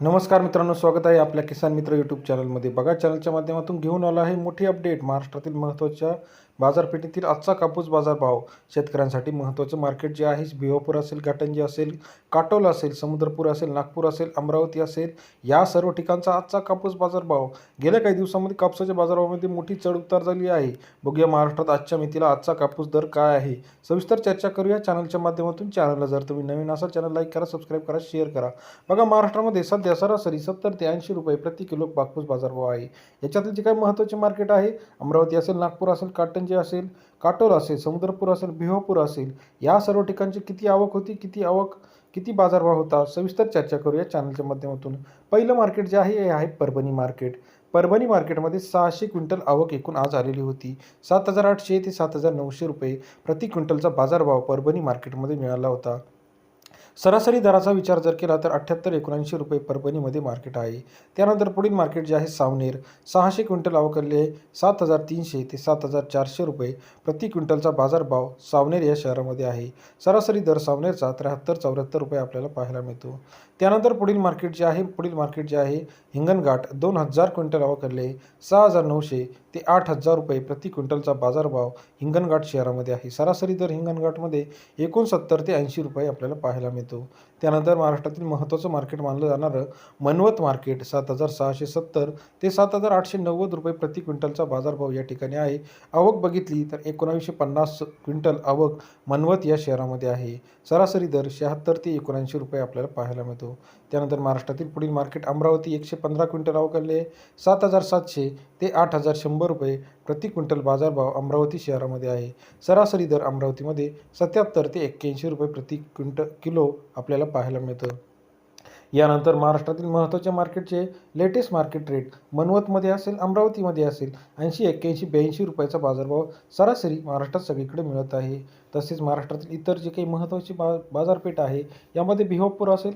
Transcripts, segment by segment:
नमस्कार मित्रांनो स्वागत आहे आपल्या किसान मित्र यूट्यूब चॅनलमध्ये बघा चॅनलच्या माध्यमातून घेऊन आला आहे मोठी अपडेट महाराष्ट्रातील महत्त्वाच्या बाजारपेठेतील आजचा कापूस बाजारभाव शेतकऱ्यांसाठी महत्त्वाचं. मार्केट जे आहे भिवापूर असेल घाटंजी असेल काटोल असेल समुद्रपूर असेल नागपूर असेल अमरावती असेल या सर्व ठिकाणचा आजचा कापूस बाजारभाव. गेल्या काही दिवसांमध्ये कापसाच्या बाजारभावामध्ये मोठी चढ उतार झाली आहे. बघूया महाराष्ट्रात आजच्या मितीला आजचा कापूस दर काय आहे. सविस्तर चर्चा करूया. चॅनलच्या माध्यमातून चॅनलला जर तुम्ही नवीन असाल चॅनल लाईक करा सबस्क्राईब करा शेअर करा. बघा महाराष्ट्रामध्ये सध्या सरासरी सत्तर ते ऐंशी रुपये प्रति किलो कापूस बाजारभाव आहे. याच्यातील जे काही महत्त्वाचे मार्केट आहे अमरावती असेल नागपूर असेल काटन जे असेल काटोल असेल समुद्रपूर असेल भिवपूर असेल या सर्व ठिकाणची किती आवक होती किती आवक किती बाजारभाव होता सविस्तर चर्चा करूया चॅनलच्या माध्यमातून. पहिलं मार्केट जे आहे हे आहे परभणी मार्केट परभणी मार्केटमध्ये सहाशे क्विंटल आवक एकूण आज आलेली होती. सात हजार आठशे ते सात हजार नऊशे रुपये प्रति क्विंटलचा बाजारभाव परभणी मार्केटमध्ये मिळाला होता. सरासरी दराचा विचार जर केला तर अठ्ठ्याहत्तर एकोणऐंशी रुपये परभणीमध्ये मार्केट आहे. त्यानंतर पुढील मार्केट जे आहे सावनेर सहाशे क्विंटल अवकरले सात हजार तीनशे ते सात हजार चारशे रुपये प्रति क्विंटलचा बाजारभाव सावनेर या शहरामध्ये आहे. सरासरी दर सावनेरचा त्र्याहत्तर चौऱ्याहत्तर रुपये आपल्याला पाहायला मिळतो. त्यानंतर पुढील मार्केट जे आहे पुढील मार्केट जे आहे हिंगणघाट दोन हजार क्विंटल अवकरले सहा हजार नऊशे ते आठ हजार रुपये प्रति क्विंटलचा बाजारभाव हिंगणघाट शहरामध्ये आहे. सरासरी दर हिंगणघाटमध्ये एकोणसत्तर ते ऐंशी रुपये आपल्याला पाहायला मिळतो त्यानंतर महाराष्ट्रातील महत्त्वाचं मार्केट मानलं जाणारं मनवत मार्केट सात हजार सहाशे सत्तर ते सात हजार आठशे नव्वद रुपये प्रति क्विंटलचा बाजारभाव या ठिकाणी आहे. आवक बघितली तर एकोणावीसशे पन्नास क्विंटल आवक मनवत या शहरामध्ये आहे. सरासरी दर शहात्तर ते एकोणऐंशी रुपये आपल्याला पाहायला मिळतो. त्यानंतर महाराष्ट्रातील पुढील मार्केट अमरावती एकशे पंधरा क्विंटल अवकाळले सात हजार सातशे ते आठ हजार शंभर रुपये प्रति क्विंटल बाजारभाव अमरावती शहरामध्ये आहे. सरासरी दर अमरावतीमध्ये सत्याहत्तर ते एक्क्याऐंशी रुपये प्रति क्विंटल किलो आपल्याला पाहायला मिळतं. यानंतर महाराष्ट्रातील महत्त्वाच्या मार्केटचे लेटेस्ट मार्केट रेट मनवतमध्ये असेल अमरावतीमध्ये असेल ऐंशी एक्क्याऐंशी ब्याऐंशी रुपयाचा बाजारभाव सरासरी महाराष्ट्रात सगळीकडे मिळत आहे. तसेच महाराष्ट्रातील इतर जे काही महत्त्वाची बा बाजारपेठ आहे यामध्ये भिवापूर असेल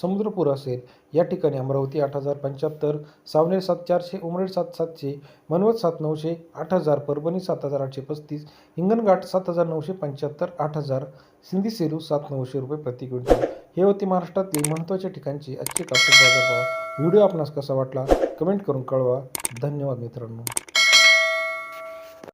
समुद्रपूर असेल. या ठिकाणी अमरावती आठ हजार पंच्याहत्तर सावनेर सात चारशे उमरेड सात सातशे मनवत सात नऊशे आठ हजार परभणी सात हजार आठशे पस्तीस हिंगणघाट सात हजार नऊशे पंच्याहत्तर आठ हजार सिंधी सेलू सात नऊशे रुपये प्रति क्विंटल. हे होते महाराष्ट्रातील महत्त्वाच्या ठिकाणची आजचे कापूस बाजारभाव. व्हिडिओ आपणास कसा वाटला? कमेंट करून कळवा. धन्यवाद मित्रांनो.